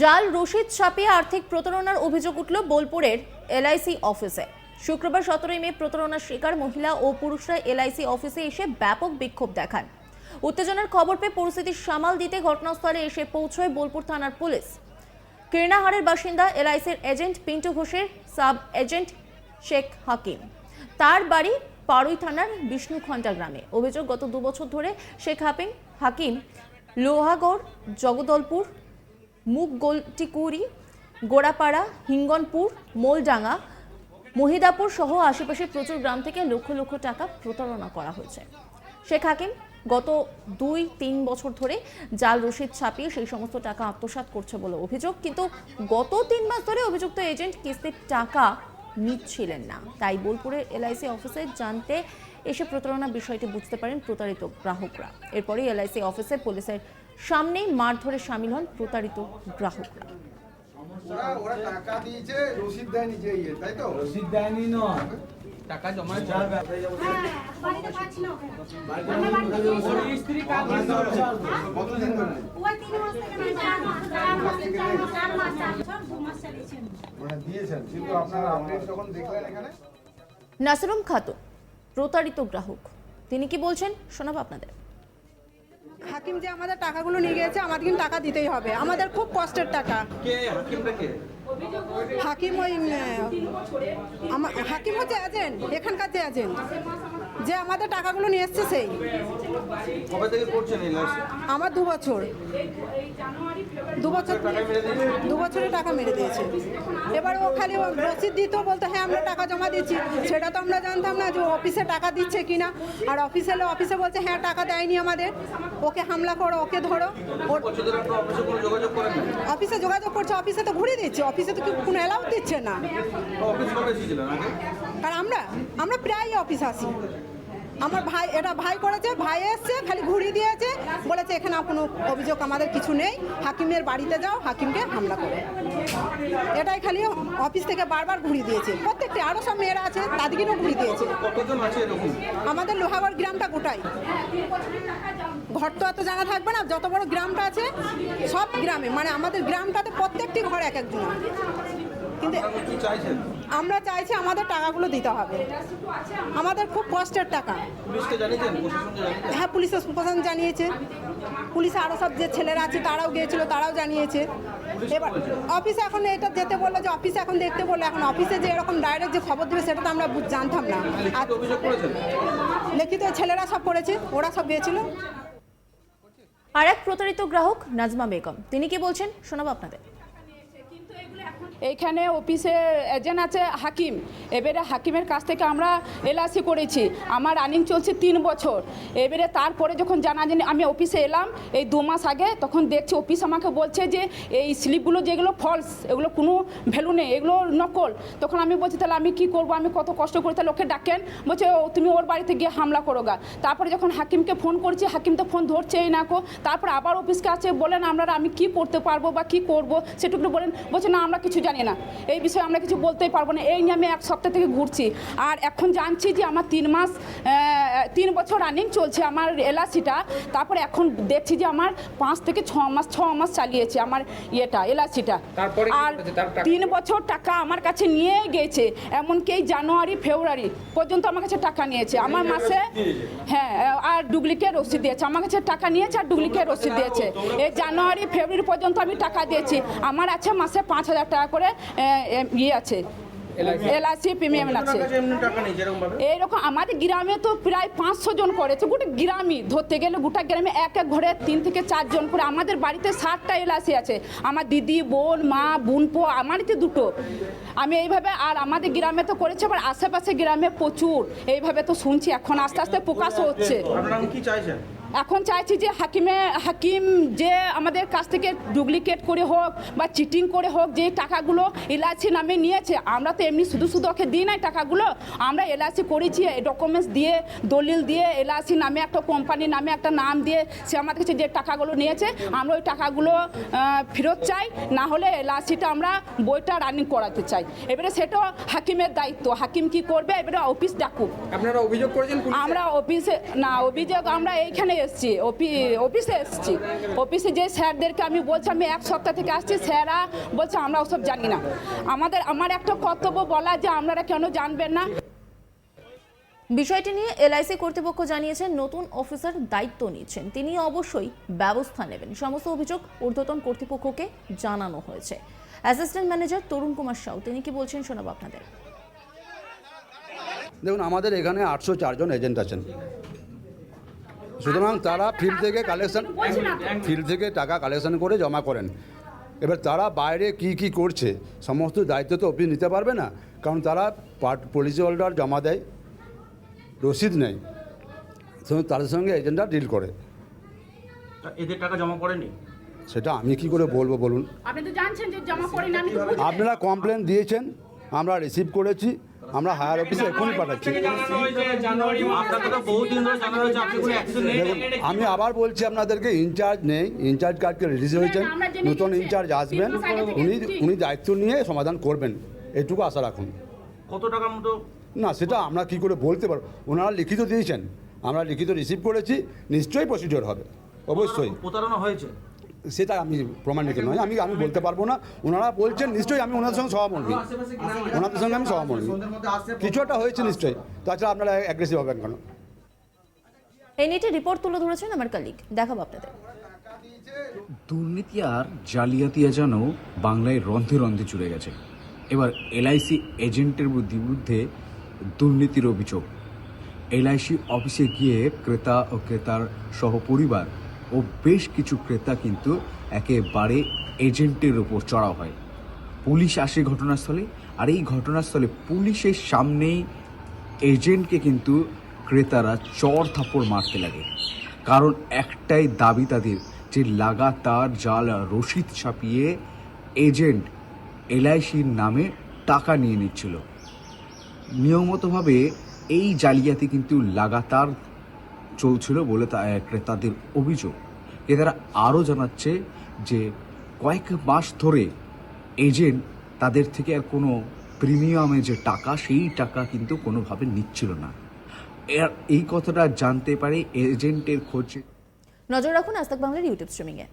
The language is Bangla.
জাল রশিদ ছাপিয়ে আর্থিক প্রতারণার অভিযোগ উঠল বোলপুরের এলআইসি অফিসে। শুক্রবার সতেরোই মে প্রতারণার শিকার মহিলা ও পুরুষরা এলআইসি অফিসে এসে ব্যাপক বিক্ষোভ দেখান। উত্তেজনার খবর পেয়ে পরিস্থিতি সামাল দিতে ঘটনাস্থলে এসে পৌঁছয় বোলপুর থানার পুলিশ। কীর্ণাহারের বাসিন্দা এলআইসির এজেন্ট পিন্টু ঘোষের সাব এজেন্ট শেখ হাকিম। তার বাড়ি পাড়ুই থানার বিষ্ণুখণ্ডা গ্রামে। অভিযোগ গত দুবছর ধরে শেখ হাকিম হাকিম লোহাগড়, জগদলপুর মুগগোলটিকুড়ি গোড়াপাড়া, হিঙ্গনপুর, মোলডাঙ্গা, মহিদাপুর সহ আশেপাশের প্রচুর গ্রাম থেকে লক্ষ লক্ষ টাকা প্রতারণা করা হয়েছে। শেখ হাকিম গত দুই, তিন বছর ধরে জাল রসিদ ছাপিয়ে সেই সমস্ত টাকা আত্মসাৎ করছে বলে অভিযোগ, কিন্তু গত তিন মাস ধরে অভিযুক্ত এজেন্ট কিস্তির টাকা নিচ্ছিলেন না। তাই বোলপুরের এলআইসি অফিসে জানতে এসে প্রতারণা বিষয়টি বুঝতে পারেন প্রতারিত গ্রাহকরা। এরপরই এলআইসি অফিসে পুলিশের সামনেই মারধরে সামিল হন প্রতারিত গ্রাহকরা। ওরা ওরা টাকা দিয়েছে রসিদ দেয়নি যে ইয়ে তাই তো? রসিদ দেয়নি নয় টাকা জমা চালিয়েছি। আমি। মানে দিয়েছেন কিন্তু আপনারা আপডেট যখন দেখলেন এখানে? নাসরুম খাতুন প্রতারিত গ্রাহক। তিনি কি বলছেন? শোনাবো আপনাদের। হাকিম যে আমাদের টাকাগুলো নিয়ে গিয়েছে আমাদের কিন্তু টাকা দিতেই হবে। আমাদের খুব কষ্টের টাকা। কে? হাকিমটা কে হাকিম ওই হাকিম হচ্ছে এজেন্ট এখানকার যে এজেন্ট যে আমাদের টাকাগুলো নিয়ে এসছে সেই। কবে থেকে করছেন এই লাইসেন্স আমার দু বছর। দু বছর দু বছরের টাকা মেরে দিয়েছে। এবার ও খালি রসিদ দিত বলতো হ্যাঁ আমরা টাকা জমা দিচ্ছি সেটা তো আমরা জানতাম না যে অফিসে টাকা দিচ্ছে কিনা। আর অফিসে এলে অফিসে বলছে হ্যাঁ টাকা দেয়নি আমাদের। ওকে হামলা করো ওকে ধরো। অফিসে যোগাযোগ না? করছে অফিসে তো ঘুরিয়ে দিচ্ছে। অফিসে তো কি কোনো অ্যালাউ দিচ্ছে না। আর আমরা আমরা প্রায় অফিস আসি। আমার ভাই এটা ভাই করেছে ভাই এসছে খালি ঘুরিয়ে দিয়েছে বলেছে এখানে কোনো অভিযোগ আমাদের কিছু নেই হাকিমের বাড়িতে যাও হাকিমকে হামলা করো। এটাই খালি অফিস থেকে বারবার ঘুরিয়ে দিয়েছে। প্রত্যেকটা আরও সব মেয়েরা আছে তাদেরকেও ঘুরিয়ে দিয়েছে। আমাদের লোহাগড় গ্রামটা গোটাই। ঘর তো এত জানা থাকবে না যত বড় গ্রামটা আছে সব গ্রামে মানে আমাদের গ্রামটাতে প্রত্যেকটি ঘর এক একজন কিন্তু আমরা চাইছি আমাদের টাকাগুলো দিতে হবে। আমাদের খুব কষ্টের টাকা। হ্যাঁ পুলিশের প্রশাসন জানিয়েছে। পুলিশে আরও সব যে ছেলেরা আছে তারাও গিয়েছিল তারাও জানিয়েছে। এবার অফিসে এখন এটা যেতে বলল যে অফিসে এখন দেখতে বলল এখন অফিসে যে এরকম ডাইরেক্ট যে খবর দেবে সেটা তো আমরা জানতাম না। আর লিখিত লিখিত ছেলেরা সব করেছে ওরা সব গিয়েছিল। আর এক প্রতারিত গ্রাহক নাজমা বেগম। তিনি কি বলছেন? শোনাবো আপনাদের। এইখানে অফিসে এজেন্ট আছে হাকিম। এবারে হাকিমের কাছ থেকে আমরা এলআইসি করেছি। আমার রানিং চলছে তিন বছর। এবারে তারপরে যখন জানা জানি আমি অফিসে এলাম। এই দু মাস আগে তখন দেখছি অফিস আমাকে বলছে যে এই স্লিপগুলো যেগুলো ফলস এগুলো কোনো ভ্যালু নেই এগুলো নকল। তখন আমি বলছি তাহলে আমি কি করব? আমি কত কষ্ট করে তাহলে ওকে ডাকেন? বলছে "ও, তুমি ওর বাড়িতে গিয়ে হামলা করো গা তারপরে যখন হাকিমকে ফোন করছি হাকিম তো ফোন ধরছেই না কো। তারপর আবার অফিসকে আছে বলেন আমরা আমি কি করতে পারব বা কি করব? সেটুকু বলেন। বলছে না আমরা কিছু জানি না। এই বিষয়ে আমরা কিছু বলতেই পারব না। এই নিয়ে আমি এক সপ্তাহ থেকে ঘুরছি। আর এখন জানছি যে আমার তিন মাস তিন বছর রানিং চলছে আমার এলআইসিটা তারপরে এখন দেখছি যে আমার পাঁচ থেকে ছ মাস ছ মাস চালিয়েছে আমার ইয়েটা এলআইসিটা আর তিন বছর টাকা আমার কাছে নিয়ে গেছে এমনকি এই জানুয়ারি ফেব্রুয়ারি পর্যন্ত আমার কাছে টাকা নিয়েছে। আমার মাসে হ্যাঁ আর ডুপ্লিকেট রসিদ দিয়েছে। আমার কাছে টাকা নিয়েছে আর ডুপ্লিকেট রসিদ দিয়েছে। এই জানুয়ারি ফেব্রুয়ারি পর্যন্ত আমি টাকা দিয়েছি। আমার আছে মাসে পাঁচ হাজার টাকা করে এ, ইয়ে আছে। এলআইসি। প্রিমিয়াম আছে। এইরকম আমাদের গ্রামে তো প্রায় পাঁচশো জন করেছে গোটা গ্রামই। ধরতে গেলে গোটা গ্রামে এক এক ঘরে তিন থেকে চারজন করে। আমাদের বাড়িতে ষাটটা এলআইসি আছে। আমার দিদি বোন মা বোনপো আমারই দুটো। আমি এইভাবে আর আমাদের গ্রামে তো করেছে আবার আশেপাশে গ্রামে প্রচুর। এইভাবে তো শুনছি এখন আস্তে আস্তে প্রকাশ হচ্ছে। কি চাইছেন? এখন চাইছি যে হাকিমে হাকিম যে আমাদের কাছ থেকে ডুপ্লিকেট করে হোক বা চিটিং করে হোক যে টাকাগুলো এলআইসি নামে নিয়েছে আমরা তো এমনি শুধু শুধু ওকে দিই নাই টাকাগুলো আমরা এলআইসি করেছি ডকুমেন্টস দিয়ে দলিল দিয়ে এলআইসি নামে একটা কোম্পানির নামে একটা নাম দিয়ে সে আমাদের কাছে যে টাকাগুলো নিয়েছে আমরা ওই টাকাগুলো ফেরত চাই না হলে এলআইসিটা আমরা বইটা রানিং করাতে চাই। এবারে সেটা হাকিমের দায়িত্ব হাকিম কি করবে? এবারে অফিস ডাকুক। আপনারা অভিযোগ করেছেন আমরা অফিসে না অভিযোগ আমরা এইখানে এসেছি অফিসে এসেছি। অফিসে যে স্যারদেরকে আমি বলছি আমি এক সপ্তাহ থেকে আসছি স্যাররা বলছে আমরা ওসব জানি না। আমাদের আমার একটা কর্তব্য বলা যে আপনারা কেন জানবেন না। বিষয়টি নিয়ে এলআইসি কর্তৃপক্ষ জানিয়েছেন নতুন অফিসার দায়িত্ব নিচ্ছেন। তিনি অবশ্যই ব্যবস্থা নেবেন। সমস্ত অভিযোগ ঊর্ধ্বতন কর্তৃপক্ষকে জানানো হয়েছে। অ্যাসিস্ট্যান্ট ম্যানেজার তরুণ কুমার সাউ তিনি কি বলছেন শোনাবো আপনাদের? দেখুন আমাদের এখানে আটশো চারজন এজেন্ট আছেন। সুতরাং তারা ফিল্ড থেকে কালেকশন ফিল্ড থেকে টাকা কালেকশন করে জমা করেন। এবার তারা বাইরে কি কি করছে সমস্ত দায়িত্ব তো অফিস নিতে পারবে না কারণ তারা পলিসি হোল্ডার জমা দেয় রসিদ নেই সুতরাং তাদের সঙ্গে এজেন্টরা ডিল করে। এদের টাকা জমা করেনি? সেটা আমি কি করে বলব বলুন? আপনি তো জানছেন যে জমা করেন আমি তো বুঝি। আপনারা কমপ্লেন দিয়েছেন আমরা রিসিভ করেছি আমরা হায়ার অফিসে এখনই পাঠাচ্ছি। দেখুন আমি আবার বলছি আপনাদেরকে ইনচার্জ নেই ইনচার্জ কার্ডকে রিলিজ হয়েছেন নতুন ইনচার্জ আসবেন উনি উনি দায়িত্ব নিয়ে সমাধান করবেন। এইটুকু আশা রাখুন। কত টাকার মতো? না সেটা আমরা কি করে বলতে পারব? ওনারা লিখিত দিয়েছেন। আমরা লিখিত রিসিভ করেছি নিশ্চয়ই প্রসিডিওর হবে। অবশ্যই। প্রতারণা হয়েছে। সেটা আমি প্রমাণিত নয়। আমি আমি বলতে পারব না। ওনারা বলছেন নিশ্চয়ই আমি ওনাদের সঙ্গে সহমর্মী ওনাদের সঙ্গে আমি সহমর্মী কিছু একটা হয়েছে নিশ্চয়ই। তাছাড়া আপনারা অ্যাগ্রেসিভ হবেন কেন? এই নিয়ে রিপোর্ট তুলে ধরেছেন আমার কালিক দেখাবো আপনাদের। দুর্নীতি আর জালিয়াতি যেন বাংলায় রন্ধে রন্ধে চলে গেছে। এবার এলআইসি এজেন্টের বিরুদ্ধে দুর্নীতির অভিযোগ। এলআইসি অফিসে গিয়ে ক্রেতা ও ক্রেতার সহপরিবার ও বেশ কিছু ক্রেতা কিন্তু একেবারে এজেন্টের উপর চড়া হয়। পুলিশ আসে ঘটনাস্থলে, আর এই ঘটনাস্থলে পুলিশের সামনেই এজেন্টকে কিন্তু ক্রেতারা চর থাপ্পড় মারতে লাগে। কারণ একটাই দাবি তাদের, যে লাগাতার জাল রসিদ ছাপিয়ে এজেন্ট এলআইসির নামে টাকা নিয়ে নিচ্ছিল। নিয়মিতভাবে এই জালিয়াতি কিন্তু লাগাতার চলছিল বলে তা ক্রেতাদের অভিযোগ। ক্রেতারা আরও জানাচ্ছে যে কয়েক মাস ধরে এজেন্ট তাদের থেকে আর কোনো প্রিমিয়ামে যে টাকা, সেই টাকা কিন্তু কোনোভাবে নিচ্ছিল না। এই কথাটা জানতে পারে এজেন্টের খোঁজে। নজর রাখুন আজ বাংলার ইউটিউব স্ট্রিমিংয়ে।